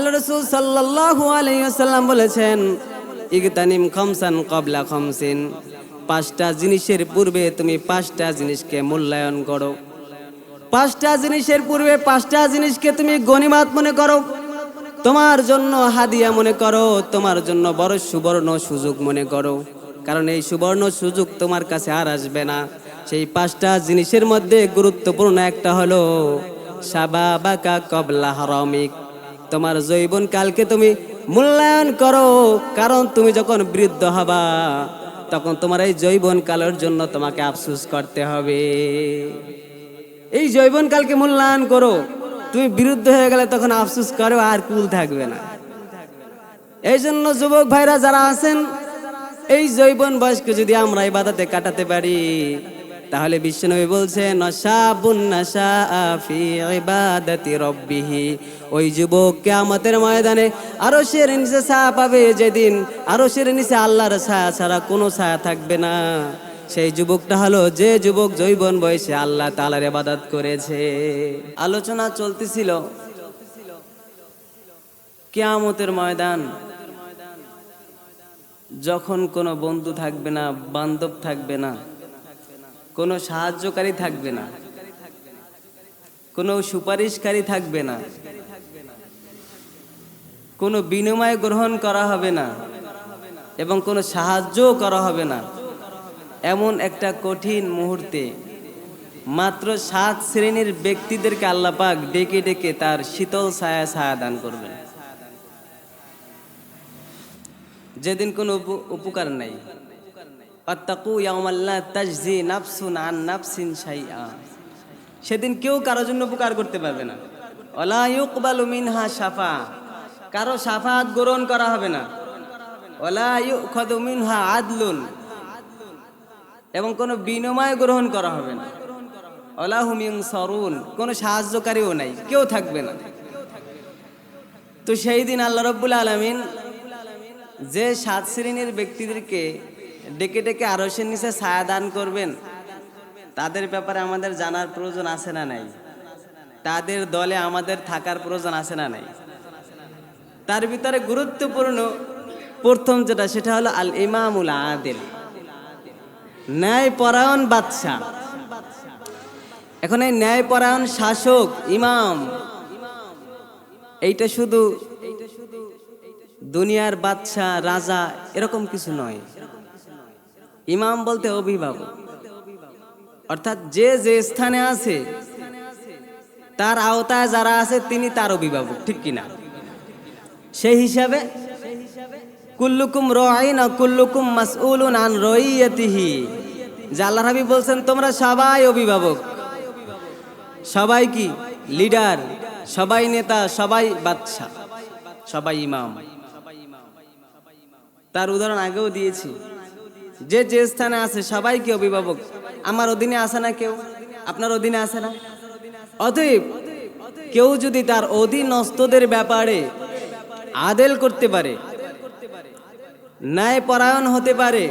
আল্লাহ রসুল সাল্লাল্লাহু আলাইহি ওয়াসাল্লাম বলেছেন, ইগতানিম খমসান কবলা খমসিন পাঁচটা জিনিসের পূর্বে তুমি পাঁচটা জিনিসকে মূল্যায়ন করো। পাঁচটা জিনিসের পূর্বে পাঁচটা জিনিসকে তুমি গণিমাত মনে করো। তোমার জন্য হাদিয়া মনে করো, তোমার জন্য বড় সুবর্ণ সুযোগ মনে করো। কারণ এই সুবর্ণ সুযোগ তোমার কাছে আর আসবে না। সেই পাঁচটা জিনিসের মধ্যে গুরুত্বপূর্ণ একটা হলো, সাবাবাকা কবলা হারামিক তোমার জৈবন কালকে তুমি মূল্যায়ন করো, কারণ তুমি যখন বৃদ্ধ হবা, তখন তোমার এই জৈবন কালের জন্য তোমাকে আফসুস করতে হবে। এই জৈবন কালকে মূল্যায়ন করো, তুমি বিরুদ্ধ হয়ে গেলে তখন আফসুস করো, আর কুল থাকবে না। এই জন্য যুবক ভাইরা যারা আছেন, এই জৈবন বয়সকে যদি আমরা এই বাধাতে কাটাতে পারি তাহলে ফি ইবাদাতি রব্বিহি। ওই যুবক কিয়ামতের ময়দানে আরও সের নিচে ছায়া পাবে যেদিন আরও সের নিচে আল্লাহর ছায়া ছাড়া কোনো ছায়া থাকবে না। সেই যুবকটা হলো যে যুবক জৈবন বয়সে আল্লাহ তালার ইবাদত করেছে। আলোচনা চলতেছিল। কিয়ামতের ময়দান, যখন কোনো বন্ধু থাকবে না, বান্ধব থাকবে না কোনো সাহায্যকারী থাকবে না। কোনো সুপারিশকারী থাকবে না। কোনো বিনিময় গ্রহণ করা হবে না এবং কোনো সাহায্যও করা হবে না। এমন একটা কঠিন মুহূর্তে মাত্র সাত শ্রেণির ব্যক্তিদেরকে আল্লাপাক ডেকে ডেকে তার শীতল ছায়া ছায়া দান করবেন। যেদিন কোনো উপ- উপকার নাই। আত্তাকু ইয়াউমাল্লা তাজজি নাফসুন আন নাফসিন শাইআ। সেদিন কেউ কারোর জন্য উপকার করতে পারবে না। ওলা ইউকবালু মিনহা শাফা। কারও শাফাত গ্রহণ করা হবে না। ওলা ইউখাদু মিনহা আদলুন। এবং কোনো বিনিময় গ্রহণ করা হবে না। ওলা হুমিং সরুন। কোনো সাহায্যকারীও নাই। কেউ থাকবে না। তো সেই দিন আল্লাহ রব্বুল আলমিন যে সাত শ্রেণির ব্যক্তিদেরকে ডেকে ডেকে আরসের নিচে ছায়া দান করবেন। তাদের ব্যাপারে আমাদের জানার প্রয়োজন আছে না নাই? তাদের দলে আমাদের থাকার প্রয়োজন আছে না নাই? তার ভিতরে গুরুত্বপূর্ণ প্রথম যেটা, সেটা হলো আল ইমামুল আদিল। ন্যায় পরায়ণ বাদশাহ। এখন এই ন্যায় পরায়ণ শাসক, ইমাম, এইটা শুধু দুনিয়ার বাদশা রাজা, এরকম কিছু নয়। ইমাম বলতে অভিভাবক। অর্থাৎ যে যে স্থানে আছে, তার আওতায় যারা আছে, তিনি তার অভিভাবক, ঠিক কিনা? সেই হিসাবে, কুল্লুকুম রাইন কুল্লুকুম মাসউলুন আন রাইয়াতিহি। যে আল্লাহ হাবিব বলছেন, তোমরা সবাই অভিভাবক। সবাই কি? লিডার, সবাই নেতা, সবাই বাদশা সবাই ইমাম। তার উদাহরণ আগেও দিয়েছি। যে যে স্থানে আছে, সবাই কি অভিভাবক? আমার অধীনে আছে না কেউ? আপনার অধীনে আছে না? অতএব কেউ যদি তার অধীনস্থদের ব্যাপারে আদেল করতে পারে, ন্যায় পরায়ণ হতে পারে,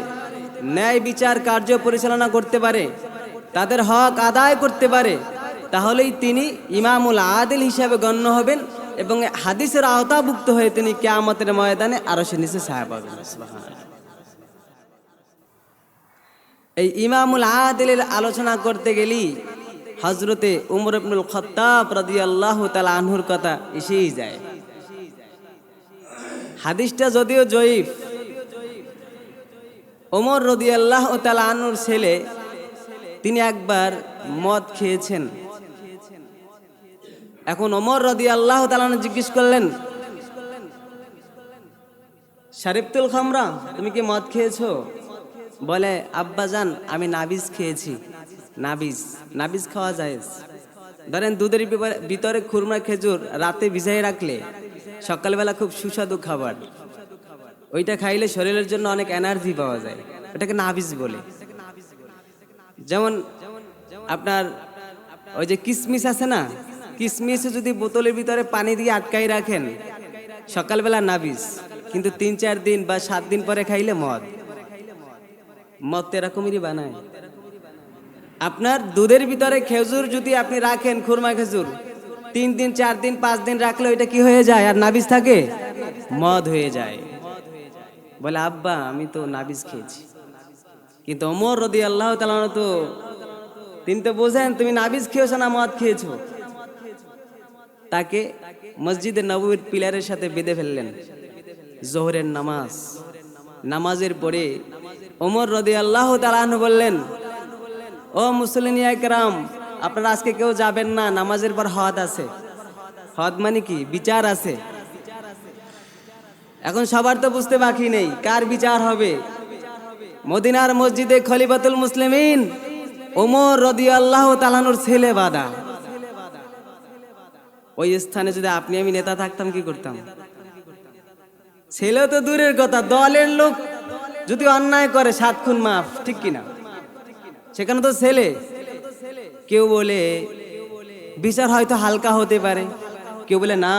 ন্যায় বিচার কার্য পরিচালনা করতে পারে, তাদের হক আদায় করতে পারে, তাহলেই তিনি ইমামুল আদিল হিসাবে গণ্য হবেন এবং হাদিসের আওতাভুক্ত হয়ে তিনি কেয়ামতের ময়দানে আরও সে নিচে ছায়া পাবেন। এই ইমামুল আদিলের আলোচনা করতে গেলি হজরতে উমর ইবনুল খত্তাব রাদিয়াল্লাহু তাআলা আনহুর কথা এসেই যায়। হাদিসটা যদিও জয়ীফ ওমর রদিয়াল্লাহ তাআলা আনুর ছেলে, তিনি একবার মদ খেয়েছেন। এখন ওমর রদি আল্লাহ তালান জিজ্ঞেস করলেন, শারিফতুল খামরা, তুমি কি মদ খেয়েছো? বলে, আব্বা জান, আমি নাবিজ খেয়েছি। নাবিজ নাবিজ খাওয়া যায় ধরেন দুধের ভিতরে খুরমা, খেজুর রাতে ভিজাই রাখলে সকালবেলা খুব সুস্বাদু খাবার। ওইটা খাইলে শরীরের জন্য অনেক এনার্জি পাওয়া যায়। ওটাকে নাবিজ বলে। যেমন আপনার ওই যে কিসমিস আছে না, কিসমিস যদি বোতলের ভিতরে পানি দিয়ে আটকাই রাখেন, সকালবেলা নাবিজ। কিন্তু তিন, চার দিন বা সাত দিন পরে খাইলে মদ। মদ এরকমেরই বানায়। আপনার দুধের ভিতরে খেজুর যদি আপনি রাখেন, খুরমা খেজুর, তিন দিন, চার দিন, পাঁচ দিন রাখলে ওইটা কি হয়ে যায়? আর নাবিজ থাকে? মদ হয়ে যায়। বলে, আব্বা, আমি তো নাবিজ খেয়েছি। কিন্তু অমর রদি আল্লাহ তো, তিনি তো বোঝেন, তুমি নাবিজ খেয়েছো না মদ খেয়েছো? তাকে মসজিদে নবীর পিলারের সাথে বেঁধে ফেললেন। জোহরের নামাজ। নামাজের পরে ওমর রদি আল্লাহ তালাহন বললেন, ও মুসলিম একরাম আপনারা আজকে কেউ যাবেন না, নামাজের পর হদ আছে। হদ মানে কি? বিচার আছে। এখন সবার তো বুঝতে বাকি নেই, কার বিচার হবে? মদিনার মসজিদে খলিফাতুল মুসলিমিন ওমর রদি আল্লাহ তালানোর ছেলে বাদা। ওই স্থানে যদি আপনি আমি নেতা থাকতাম, কি করতাম? ছেলে তো দূরের কথা, দলের লোক যদি অন্যায় করে, সাত খুন মাফ, ঠিক কিনা? সেখানে তো ছেলে। কেউ বলে, বিচার হয়তো হালকা হতে পারে। কেউ বলে, না,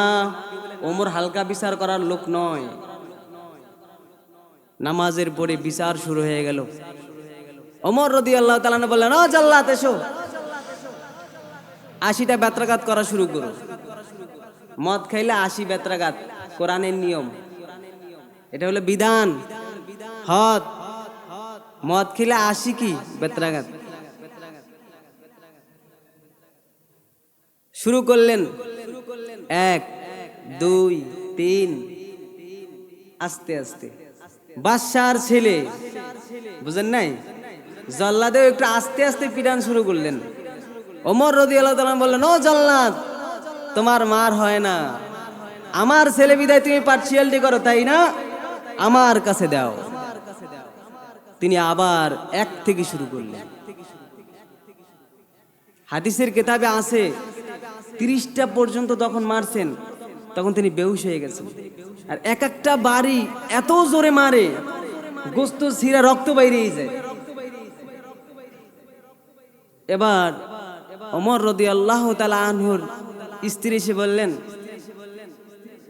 ওমর হালকা বিচার করার লোক নয়। নামাজের পরে বিচার শুরু হয়ে গেল। ওমর রদি আল্লাহ তালানো বললেন, ও জাল্লাত, এসো। আশিটা বেত্রাঘাত করা শুরু করো। মদ খাইলে আশি বেত্রাঘাত, কোরআনের নিয়ম। এটা হলো বিধান। হদ। মদ খেলে আসি কি? বেতরাঘাত। শুরু করলেন। এক, দুই, তিন। আস্তে আস্তে। বাদশার ছেলে। বুঝেন নাই? জল্লাদেও একটু আস্তে আস্তে পিটান শুরু করলেন। ওমর রদি আল্লাহ বললেন, ও জল্লাদ, তোমার মার হয় না। আমার ছেলে বিদায় তুমি পার্সিয়ালিটি করো, তাই না? আমার কাছে দাও। তিনি আবার এক থেকে শুরু করলেন। হাদিসের কেতাবে আছে, তিরিশটা পর্যন্ত তখন মারছেন, তখন তিনি বেহুশ হয়ে গেছেন। আর এক একটা বাড়ি এত জোরে মারে, গোস্ত সিরা রক্ত বাইরেই যায়। এবার অমর রদি আল্লাহ তালা আনহুর স্ত্রী এসে বললেন,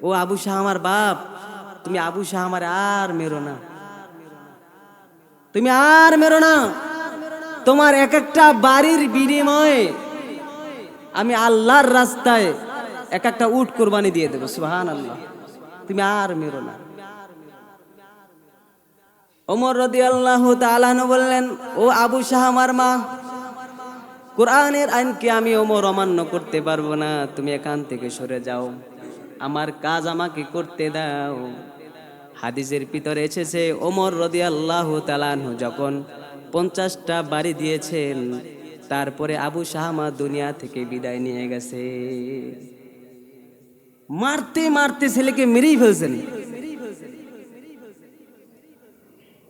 ও আবু শাহ, আমার বাপ, তুমি আবু শাহ আমার আর মেরো না। তুমি আর মেরো না। তোমার এক একটা বাড়ির বিনিময়ে আমি আল্লাহর রাস্তায় এক একটা উট কোরবানি দিয়ে দেবো সুহান আল্লাহ তুমি আর মেরো না। ওমর রদি আল্লাহ তালানো বললেন, ও আবু শাহ আমার মা, কোরআনের আইনকে আমি ওমর অমান্য করতে পারব না। তুমি এখান থেকে সরে যাও। আমার কাজ আমাকে করতে দাও। হাদিসের ভিতরে এসেছে, ওমর রদি আল্লাহ তালানহু যখন পঞ্চাশটা বাড়ি দিয়েছেন, তারপরে আবু শাহমা দুনিয়া থেকে বিদায় নিয়ে গেছে। মারতে মারতে ছেলেকে মেরেই ফেলছেন।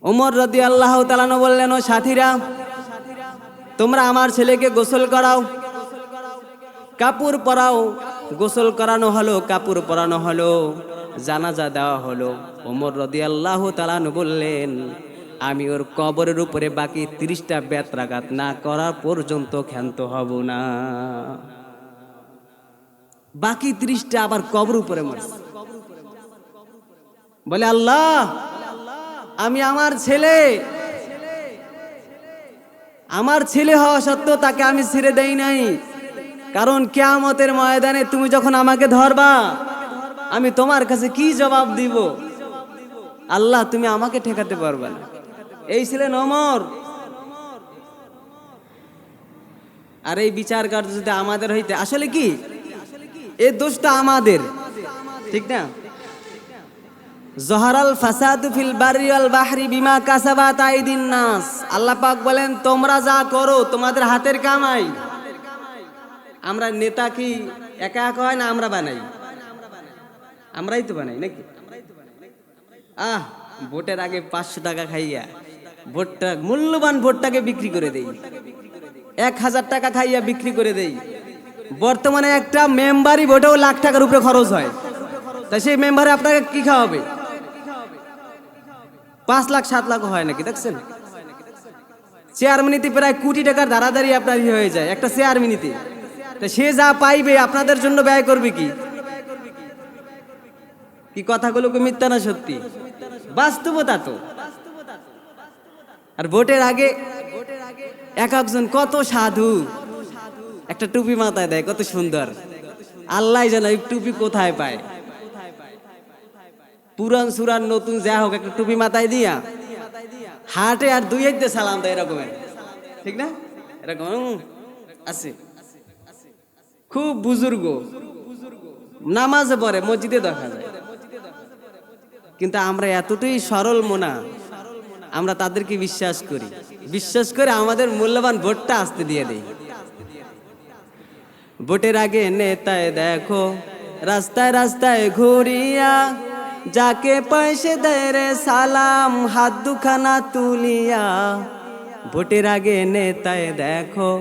ওমর রদি আল্লাহ তালানো বললেন, ও সাথীরা, তোমরা আমার ছেলেকে গোসল করাও, কাপড় পরাও, গোসল করানো হলো, কাপড় পরানো হলো। জানাজা দেওয়া হলো। ওমর রদি আল্লাহ তালানু বললেন, আমি ওর কবরের উপরে বাকি তিরিশটা বেত্রাঘাত না করা পর্যন্ত ক্ষান্ত হব না। বাকি তিরিশটা আবার কবর উপরে মারছে। বলে, আল্লাহ, আমি আমার ছেলে। আমার ছেলে হওয়া সত্ত্বেও তাকে আমি ছেড়ে দেই নাই। কারণ কেয়ামতের ময়দানে তুমি যখন আমাকে ধরবা আমি তোমার কাছে কি জবাব দিব? আল্লাহ, তুমি আমাকে ঠেকাতে পারবে না। এই ছিলেন অমর আর এই বিচার কার্য যদি আমাদের হইতে, আসলে কি? এই দোষটা আমাদের। ঠিক না? জহরাল ফাসাদু ফিল বারি বাহরি বিমা কাসাবাত আইদিন নাস। আল্লাহ পাক বলেন, তোমরা যা করো, তোমাদের হাতের কামাই। আমরা নেতা কি, একা একা হয় না আমরা বানাই? আমরাই তো বানাই নাকি? আহ, ভোটের আগে পাঁচশো টাকা খাইয়া ভোটটা, মূল্যবান ভোটটাকে বিক্রি করে দেই। এক হাজার টাকা খাইয়া বিক্রি করে দেই। বর্তমানে একটা মেম্বারই ভোটেও লাখ টাকার উপরে খরচ হয়। তা সেই মেম্বারে আপনাকে কি খাওয়াবে? পাঁচ লাখ, সাত লাখ হয় নাকি, দেখছেন? চেয়ারম্যানিতে প্রায় কোটি টাকার দাঁড়াদাঁড়ি আপনার ইয়ে হয়ে যায়, একটা চেয়ারম্যানিতে। তা সে যা পাইবে আপনাদের জন্য ব্যয় করবে কি? কি কথাগুলো কি মিথ্যা না সত্যি? বাস্তবতা তো। আর ভোটের আগে এক একজন কত সাধু? একটা টুপি মাথায় দেয়, কত সুন্দর। আল্লাহ জানে টুপি কোথায় পায়? পুরান সুরান নতুন যা হোক, একটা টুপি মাথায় দিয়া হাটে আর দুই হাতে সালাম দেয় এরকমের ঠিক না? এরকম আছে। খুব বুজুর্গ। নামাজে পড়ে, মসজিদে দেখা যায়। কিন্তু আমরা এতটাই সরল মোনা, আমরা তাদেরকে বিশ্বাস করি। বিশ্বাস করে আমাদের মূল্যবান ভোটটা আসতে দিয়ে দেই। ভোটের আগে নেতায় দেখো, রাস্তায় রাস্তায় ঘুরিয়া, যাকে পয়সে দেয় রে সালাম, হাত দুখানা তুলিয়া। ভোটের আগে নেতায় দেখো,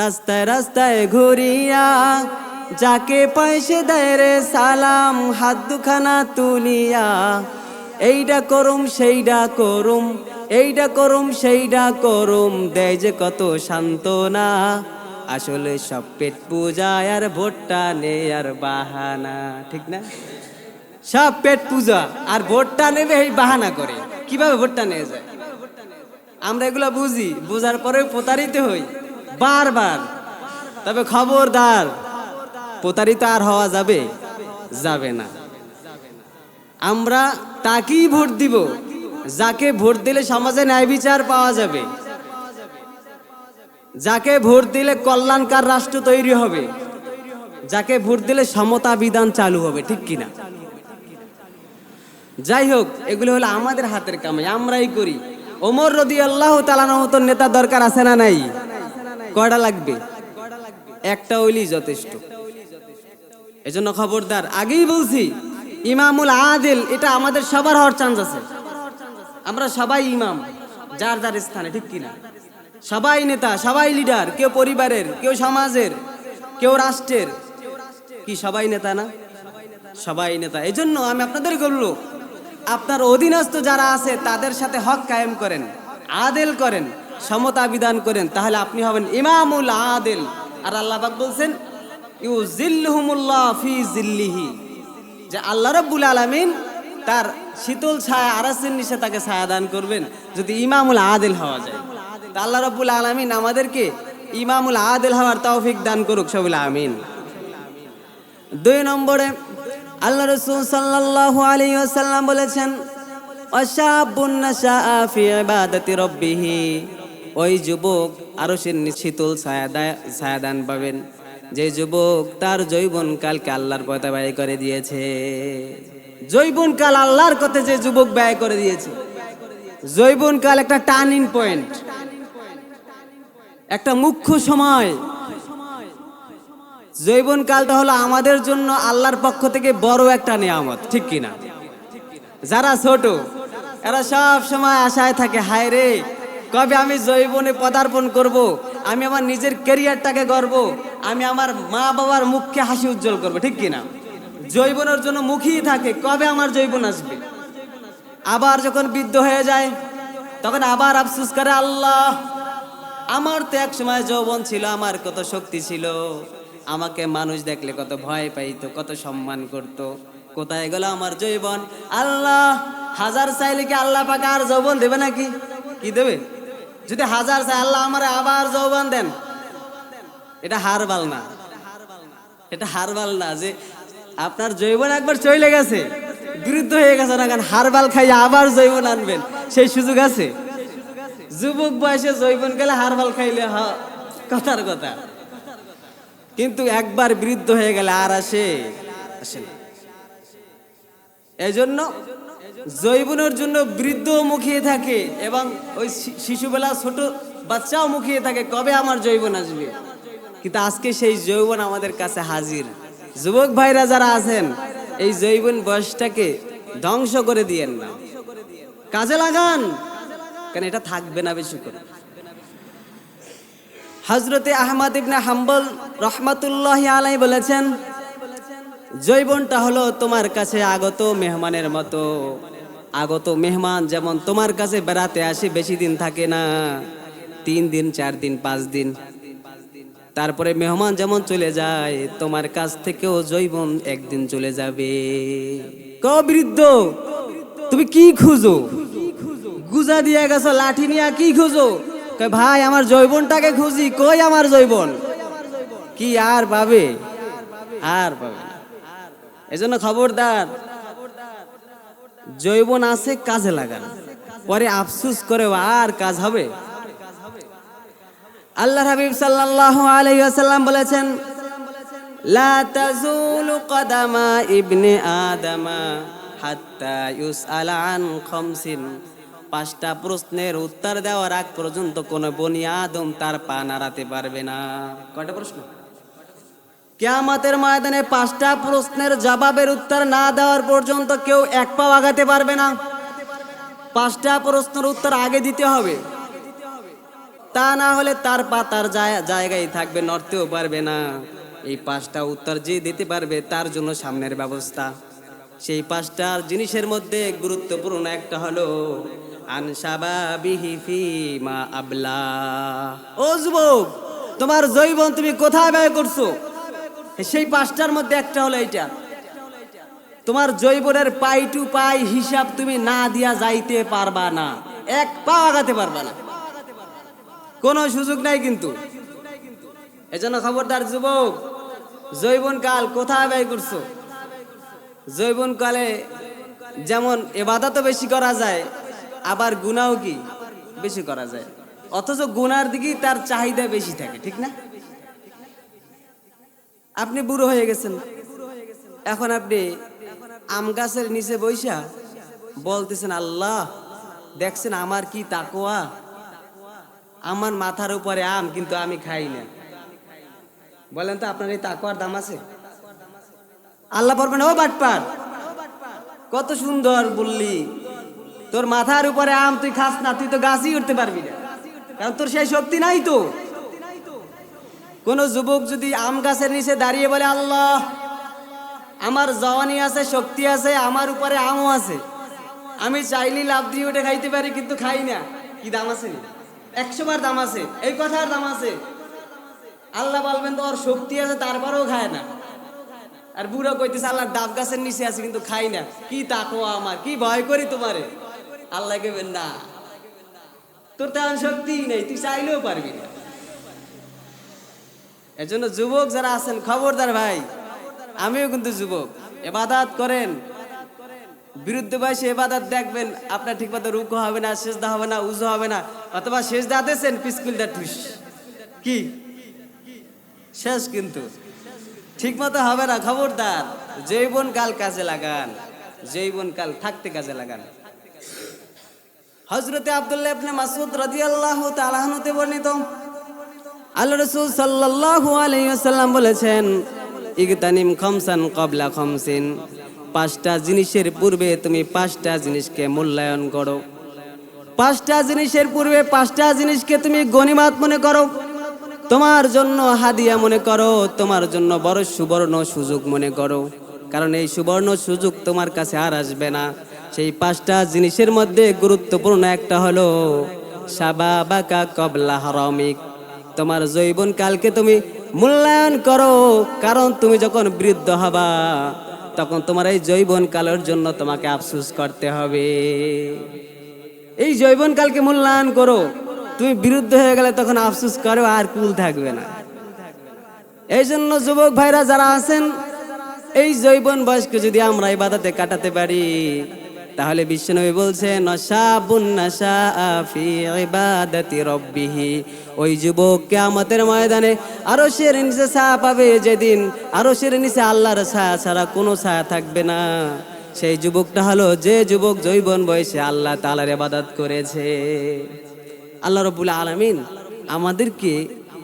রাস্তায় রাস্তায় ঘুরিয়া যাকে পয়সে দেয় রে সালাম হাত দুখানা তুলিয়া। এইটা করুম সেইটা করুম এইটা করুম সেইটা করুম, দেয় যে কত সান্ত্বনা। আসলে সব পেট পূজা আর ভোটটা নে আর বাহানা, ঠিক না? সব পেট পূজা আর ভোটটা নেবে এই বাহানা করে। কীভাবে ভোটটা নিয়ে যায়? আমরা এগুলো বুঝি, বুঝার পরে প্রতারিত হই। বারবার। তবে খবরদার। প্রতারিত আর হওয়া যাবে? যাবে না। আমরা তাকেই ভোট দিব, যাকে ভোট দিলে সমাজে ন্যায় বিচার পাওয়া যাবে। যাকে ভোট দিলে কল্যাণকার রাষ্ট্র তৈরি হবে। যাকে ভোট দিলে সমতা বিধান চালু হবে, ঠিক কিনা যাই হোক, এগুলো হলো আমাদের হাতের কামাই, আমরাই করি। ওমর রদি আল্লাহ তালানোর মতন নেতা দরকার আছে না নাই? কয়টা লাগবে? একটা ওইলি যথেষ্ট। এজন্য খবরদার, আগেই বলছি, ইমামুল আদিল, এটা আমাদের সবার হওয়ার চান্স আছে। আমরা সবাই ইমাম, যার যার স্থানে, ঠিক কিনা? সবাই নেতা, সবাই লিডার কেউ পরিবারের, কেউ সমাজের, কেউ রাষ্ট্রের। কি সবাই নেতা না? সবাই নেতা। এই জন্য আমি আপনাদের বলল আপনার অধীনস্থ যারা আছে, তাদের সাথে হক কায়েম করেন, আদেল করেন, সমতা বিধান করেন, তাহলে আপনি হবেন ইমামুল আদেল। আর আল্লাহ পাক বলছেন ইউ জিল্লুহুমুল্লাহ ফি জিল্লিহি যে আল্লাহ রব্বুল আলামিন তার শীতল ছায়া আরাসের নিচে তাকে ছায়া দান করবেন, যদি ইমামুল আদেল হওয়া যায়। তা আল্লাহ রব্বুল আলামিন আমাদেরকে ইমামুল আদেল হওয়ার তৌফিক দান করুক সবুল আমিন। দুই নম্বরে আল্লাহ রসুল সাল্লাল্লাহু আলাইহি ওয়াসাল্লাম বলেছেন, অশাবুন নাশাআ ফি ইবাদাতি রাব্বিহি। ওই যুবক আরশের শীতল ছায়া ছায়াদান পাবেন। যে যুবক তার যৌবন কালকে আল্লাহর পথে ব্যয় করে দিয়েছে। যৌবন কাল আল্লাহর কথা যে যুবক ব্যয় করে দিয়েছে। যৌবন কাল একটা টার্নিং পয়েন্ট একটা মুখ্য সময়। জৈবন কালটা হলো আমাদের জন্য আল্লাহর পক্ষ থেকে বড় একটা নিয়ামত, ঠিক কিনা? যারা ছোট, এরা সব সময় আশায় থাকে, হায় রে, কবে আমি জৈবনে পদার্পণ করব। আমি আমার নিজের কেরিয়ারটাকে গর্ব আমি আমার মা বাবার মুখকে হাসি উজ্জ্বল করব, ঠিক কিনা? জৈবনের জন্য মুখই থাকে, কবে আমার জৈবন আসবে? আবার যখন বৃদ্ধ হয়ে যায়, তখন আবার আফসুস করে, আল্লাহ, আমার তো এক সময় যৌবন ছিল, আমার কত শক্তি ছিল। আমাকে মানুষ দেখলে কত ভয় পাইতো, কত সম্মান করত। কোথায় গেল আমার যৌবন? আল্লাহ, হাজার চাইলে কি আল্লাহ পাকে আর যৌবন দেবে নাকি? কি দেবে? যদি হাজার চাই আল্লাহ আমার আবার যৌবন দেন। এটা হারবাল না। এটা হারবাল না যে আপনার জৈবন একবার চলে গেছে, বিরুদ্ধ হয়ে গেছে না কারণ হারবাল খাইয়ে আবার জৈবন আনবেন, সেই সুযোগ আছে? যুবক বয়সে জৈবন গেলে হারবাল খাইলে হ, কথার কথা। কিন্তু একবার বৃদ্ধ হয়ে গেলে আর আসে আসে না। এই জন্য জৈবনের জন্য বৃদ্ধ মুখিয়ে থাকে এবং ওই শিশুবেলা ছোট বাচ্চাও মুখিয়ে থাকে, কবে আমার জৈবন আসবে? কিন্তু আজকে সেই যৌবন আমাদের কাছে হাজির। যুবক ভাইরা যারা আছেন, এই জৈবন বয়সটাকে ধ্বংস করে দিয়েন না। কাজে লাগান। কেন এটা থাকবে না বেশি করে। হজরতে আহমদ ইবনে হাম্বল রহমাতুল্লাহ আলাই বলেছেন জৈবনটা হলো তোমার কাছে আগত মেহমানের মতো। আগত মেহমান যেমন তোমার কাছে বেড়াতে আসে, বেশি দিন থাকে না। তিন দিন, চার দিন, পাঁচ দিন। তারপরে মেহমান যেমন চলে যায়, তোমার কাছ থেকেও জৈবন একদিন চলে যাবে। ক বৃদ্ধ, তুমি কি খুঁজো? গুজা দিয়ে গেছো, লাঠি নিয়ে কি খুঁজো? ভাই, আমার জৈবনটাকে খুঁজি, কই আমার জৈবন? কি আর পাবে? আর পাবে এজন্য খবরদার, জৈবন আছে, কাজে লাগান। পরে আফসুস করে আর কাজ হবে? আল্লাহ হাবিব সাল্লাল্লাহু আলাইহি ওয়াসাল্লাম বলেছেন, লা তাজুলু কদামা ইবনে আদামা হাত্তা ইউসআলা আন খামসিন। পাঁচটা প্রশ্নের উত্তর দেওয়ার আগ পর্যন্ত কোন বনি আদম তার পা নাড়াতে পারবে না। কয়টা প্রশ্ন? কেয়ামতের ময়দানে পাঁচটা প্রশ্নের জবাবের উত্তর না দেওয়ার পর্যন্ত কেউ এক পাও আগাতে পারবে না। পাঁচটা প্রশ্নের উত্তর আগে দিতে হবে। তা না হলে তার পা তার জায়- জায়গায় থাকবে, নড়তেও পারবে না। এই পাঁচটা উত্তর যে দিতে পারবে, তার জন্য সামনের ব্যবস্থা। সেই পাঁচটার জিনিসের মধ্যে গুরুত্বপূর্ণ একটা হলো আবলা। তোমার জৈবন তুমি কোথায় ব্যয় করছ? সেই পাঁচটার মধ্যে একটা হলো এইটা। তোমার জৈবনের পাই টু পাই হিসাব তুমি না দিয়া যাইতে পারবা না। এক পা আগাতে পারবা না। কোনো সুযোগ নাই কিন্তু। এজন্য খবরদার যুবক জৈবন কাল কোথায় ব্যয় করছ? জৈবন কালে যেমন এবাদতও বেশি করা যায়, আবার গুনাও কি বেশি করা যায়? অথচ গুনার দিকেই তার চাহিদা বেশি থাকে, ঠিক না? আপনি বুড়ো হয়ে গেছেন। এখন আপনি আম গাছের নিচে বৈশা বলতেছেন, আল্লাহ, দেখছেন আমার কি তাকোয়া? আমার মাথার উপরে আম, কিন্তু আমি খাই না। বলেন তো, আপনার এই তাকোয়ার দাম আছে? আল্লাহ পড়বেন ও বাটপার, কত সুন্দর বললি। তোর মাথার উপরে আম তুই খাস না, তুই তো গাছই উঠতে পারবি না। কারণ তোর সেই শক্তি নাই তো। কোন যুবক যদি আম গাছের নিচে দাঁড়িয়ে বলে, আল্লাহ, আমার জওয়ানি আছে, শক্তি আছে, আমার উপরে আমও আছে। আমি চাইলে লাভ দিয়ে উঠে খাইতে পারি, কিন্তু খাই না। কি দাম আছে একশো বার দাম আছে, এই কথার দাম আছে। আল্লাহ বলবেন তো ওর শক্তি আছে, তারপরেও খায় না। আর বুড়ো কইতেছে, আল্লাহ ডাব গাছের নিচে আছে, কিন্তু খাই না। কি তাকো আমার, কি ভয় করি তোমারে। আল্লাহ কেবেন না। তোর তেমন শক্তিই নেই, তুই চাইলেও পারবি না। এজন্য যুবক যারা আছেন, খবরদার ভাই, আমিও কিন্তু যুবক। এবাদাত করেন। বিরুদ্ধে বয়সে এবাদাত দেখবেন, আপনার ঠিক মতো রুকো হবে না, সেজদা হবে না, উজু হবে না, অথবা সেজদা দিয়েছেন পিসকুলটা ঠুস। কি? শেষ কিন্তু। ঠিক মতো হবে না, খবরদার। জৈবন কাল কাজে লাগান জৈবন কাল থাকতে কাজে লাগান। হজরতে আব্দুল্লাহ ইবনে মাসুদ রাদিয়াল্লাহু তাআলা হতে বর্ণিত আল্লাহ রাসূল সাল্লাল্লাহু আলাইহি ওয়াসাল্লাম বলেছেন, ইগতানিম খামসান ক্বাবলা খামসিন। পাঁচটা জিনিসের পূর্বে তুমি পাঁচটা জিনিসকে মূল্যায়ন করো। পাঁচটা জিনিসের পূর্বে পাঁচটা জিনিসকে তুমি গনিমাত মনে করো। তোমার জন্য হাদিয়া মনে করো, তোমার জন্য বড় সুবর্ণ সুযোগ মনে করো। কারণ এই সুবর্ণ সুযোগ তোমার কাছে আর আসবে না। সেই পাঁচটা জিনিসের মধ্যে গুরুত্বপূর্ণ একটা হলো, সাবাবাকা কবলা হারামিক। তোমার জৈবন কালকে তুমি মূল্যায়ন করো, কারণ তুমি যখন বৃদ্ধ হবা তখন তোমার এই জৈবন কালের জন্য তোমাকে আফসুস করতে হবে। এই জৈবন কালকে মূল্যায়ন করো। তুমি বিরুদ্ধ হয়ে গেলে তখন আফসুস করো, আর কুল থাকবে না। এই জন্য যুবক ভাইরা যারা আছেন, এই জৈবন বয়সকে যদি আমরা এই বাধাতে কাটাতে পারি তাহলে বিশ্বনবী বলছেন রাব্বিহি। ওই যুবক কিয়ামতের ময়দানে আরও সের নিচে ছায়া পাবে যেদিন আরও সের নিচে আল্লাহর ছায়া ছাড়া কোনো ছায়া থাকবে না। সেই যুবকটা হলো যে যুবক জৈবন বয়সে আল্লাহ তাআলার ইবাদত করেছে। আল্লাহ রবুল আলমিন আমাদেরকে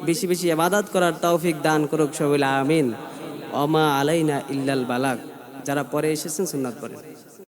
বেশি বেশি আবাদাত করার তৌফিক দান করুক সবুল আমিন। অমা আলাইনা ইল্লাল বালাক যারা পরে এসেছেন সুন্নাত পরে